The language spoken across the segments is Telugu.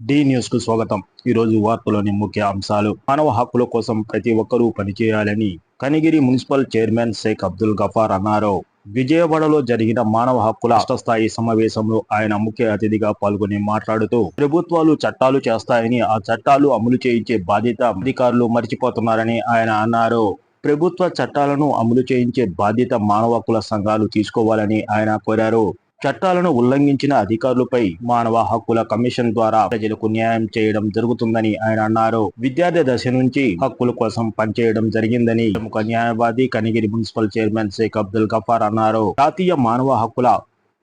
డి న్యూస్కు స్వాగతం. ఈ రోజు వార్తలోని ముఖ్య అంశాలు. మానవ హక్కుల కోసం ప్రతి ఒక్కరూ పనిచేయాలని కనిగిరి మున్సిపల్ చైర్మన్ షేక్ అబ్దుల్ గఫార్ అన్నారు విజయవాడలో జరిగిన మానవ హక్కుల అష్టస్థాయి సమావేశంలో ఆయన ముఖ్య అతిథిగా పాల్గొని మాట్లాడుతూ ప్రభుత్వాలు చట్టాలు చేస్తాయని ఆ చట్టాలు అమలు చేయించే బాధ్యత అధికారులు మర్చిపోతున్నారని ఆయన అన్నారు. ప్రభుత్వ చట్టాలను అమలు చేయించే బాధ్యత మానవ హక్కుల సంఘాలు తీసుకోవాలని ఆయన కోరారు. చట్టాలను ఉల్లంఘించిన అధికారులపై మానవ హక్కుల కమిషన్ ద్వారా ప్రజలకు న్యాయం చేయడం జరుగుతుందని ఆయన అన్నారు. విద్యార్థి దశ నుంచి హక్కుల కోసం పనిచేయడం జరిగిందని ప్రముఖ న్యాయవాది కనిగిరి మున్సిపల్ చైర్మన్ షేక్ అబ్దుల్ గఫార్ అన్నారు. జాతీయ మానవ హక్కుల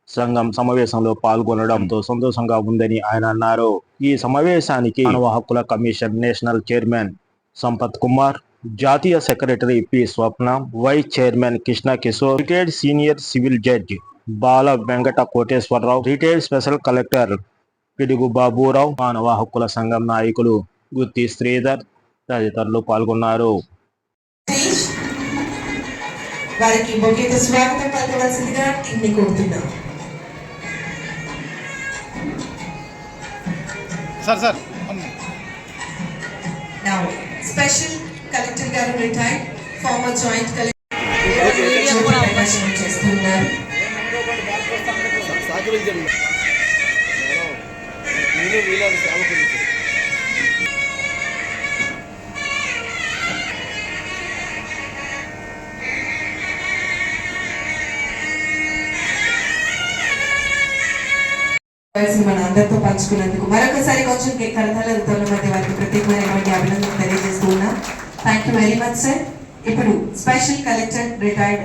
సంఘం సమావేశంలో పాల్గొనడంతో సంతోషంగా ఉందని ఆయన అన్నారు. ఈ సమావేశానికి మానవ హక్కుల commission national chairman Sampath Kumar జాతీయ secretary P Swapna vice chairman Krishna Kishore retired senior civil judge Bala Venkata Koteswararao retired special collector Pidugu Baburao మానవ హక్కుల సంఘం నాయకులు గుత్తి శ్రీధర్ తదితరులు పాల్గొన్నారు. సతీష్ వారికి బొకేతో స్వాగతం పలకవలసిందిగా టీంని కోరుతున్నాం. Sir sir now special collector గారు రిటైర్డ్ ఫార్మర్ జాయింట్ కలెక్టర్ చేస్తున్నారు. సహకరించండి. నేను వీళ్ళని సేవకులు మన అందరితో పంచుకున్నందుకు మరొకసారి కొంచెం కరతాల ఋతువుల మధ్య వారికి ప్రత్యేకమైనటువంటి అభినందనలు తెలియజేస్తున్నా thank you very much sir ఇప్పుడు స్పెషల్ కలెక్టర్ రిటైర్డ్